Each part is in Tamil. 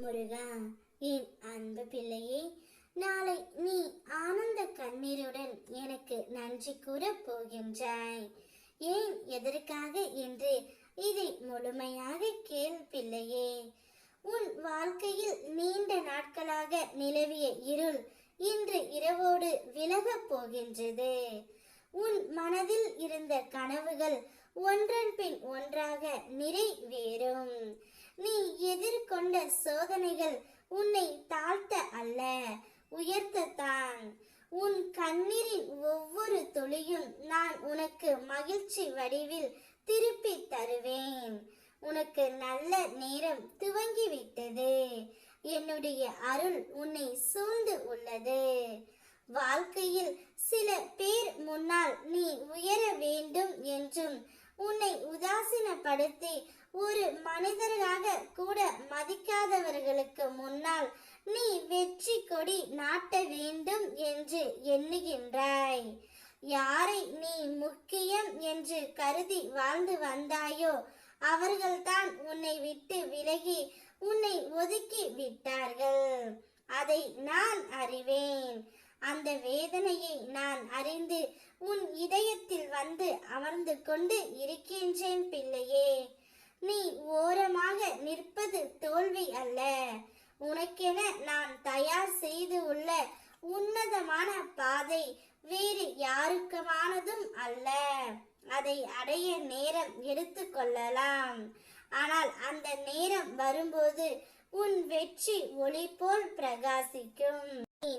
முருகா என் அன்பு பிள்ளையே நாளை நீ ஆனந்த கண்ணீருடன் எனக்கு நன்றி கூறப் போகின்றாய். ஏன் எதற்காக என்று இதை முழுமையாக கேள் பிள்ளையே. உன் வாழ்க்கையில் நீண்ட நாட்களாக நிலவிய இருள் இன்று இரவோடு விலகப் போகின்றது. உன் மனதில் இருந்த கனவுகள் ஒன்றன் பின் ஒன்றாக நிறைவேறும். நீ எதிர்கொண்ட சோதனைகள் உன்னை தாழ்த்த அல்ல உயர்த்தத்தான் உன் கண்ணீரின் ஒவ்வொரு துளியும் நான் உனக்கு மகிழ்ச்சி வடிவில் திருப்பி தருவேன். உனக்கு நல்ல நேரம் துவங்கிவிட்டது. என்னுடைய அருள் உன்னை சூழ்ந்து உள்ளது. வாழ்க்கையில் சில பேர் முன்னால் நீ உயர வேண்டும் என்றும் உன்னை உதாசீனப்படுத்தி ஒரு மனிதராக கூட மதிக்காதவர்களுக்கு முன்னால் நீ வெற்றி கொடி நாட்ட வேண்டும் என்று எண்ணுகின்றாய். யாரை நீ முக்கியம் என்று கருதி வாழ்ந்து வந்தாயோ அவர்கள்தான் உன்னை விட்டு விலகி உன்னை ஒதுக்கி விட்டார்கள். அதை நான் அறிவேன். அந்த வேதனையை நான் அறிந்து உன் இதயத்தில் வந்து அமர்ந்து கொண்டு இருக்கின்றேன் பிள்ளையே. நீ ஓரமாக நிற்பது தோல்வி அல்ல. உனக்கென நான் தயார் செய்து உள்ள உன்னதமான பாதை வேறு யாருக்குமானதும் அல்ல. அதை அடைய நேரம் எடுத்துக்கொள்ளலாம் ஆனால் அந்த நேரம் வரும்போது உன் வெற்றி ஒளி போல் பிரகாசிக்கும். நீ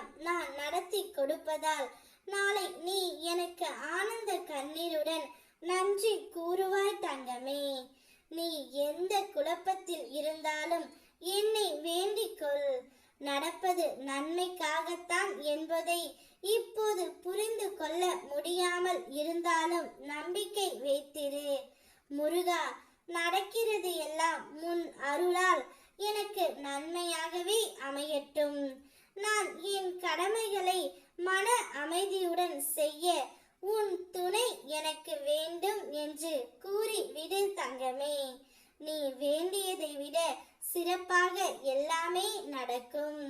நினைத்ததையெல்லாம் நான் நடத்தி கொடுப்பதால். நாளை நீ எனக்கு ஆனந்த கண்ணீருடன் நன்றி கூறுவாய் தங்கமே. நீ எந்த குழப்பத்தில் இருந்தாலும் என்னை வேண்டிக் கொள் நடப்பது நன்மைக்காகத்தான் என்பதை இப்போது புரிந்து கொள்ள முடியாமல் இருந்தாலும் நம்பிக்கை வைத்திரு. முருகா நடக்கிறது எல்லாம் முன் அருளால் எனக்கு நன்மையாகவே அமையட்டும். நான் என் கடமைகளை மன அமைதியுடன் செய்ய உன் துணை எனக்கு வேண்டும் என்று கூறி விடு தங்கமே. நீ வேண்டியதை விட சிறப்பாக எல்லாமே நடக்கும்.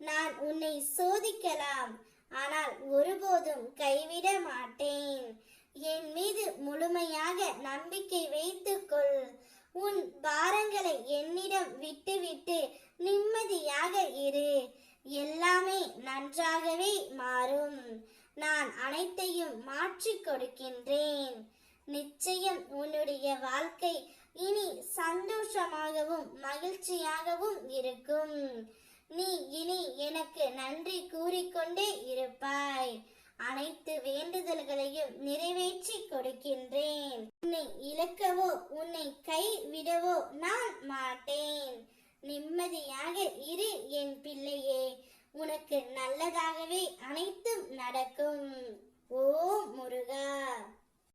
நான் உன்னை சோதிக்கலாம் ஆனால் ஒருபோதும் கைவிட மாட்டேன். என் மீது முழுமையாக நம்பிக்கை வைத்துக்கொள். உன் பாரங்களை என்னிடம் விட்டுவிட்டு நிம்மதியாக இரு எல்லாமே நன்றாகவே மாறும் நான் அனைத்தையும் மாற்றிக் கொடுக்கின்றேன். நிச்சயம் உன்னுடைய வாழ்க்கை இனி சந்தோஷமாகவும் மகிழ்ச்சியாகவும் இருக்கும். நீ இனி எனக்கு நன்றி கூறிக்கொண்டே இருப்பாய். அனைத்து வேண்டுதல்களையும் நிறைவேற்றி கொடுக்கின்றேன். உன்னை இழக்கவோ உன்னை கை விடவோ நான் மாட்டேன். நிம்மதியாக இரு என் பிள்ளையே. உனக்கு நல்லதாகவே அனைத்தும் நடக்கும். ஓ முருகா.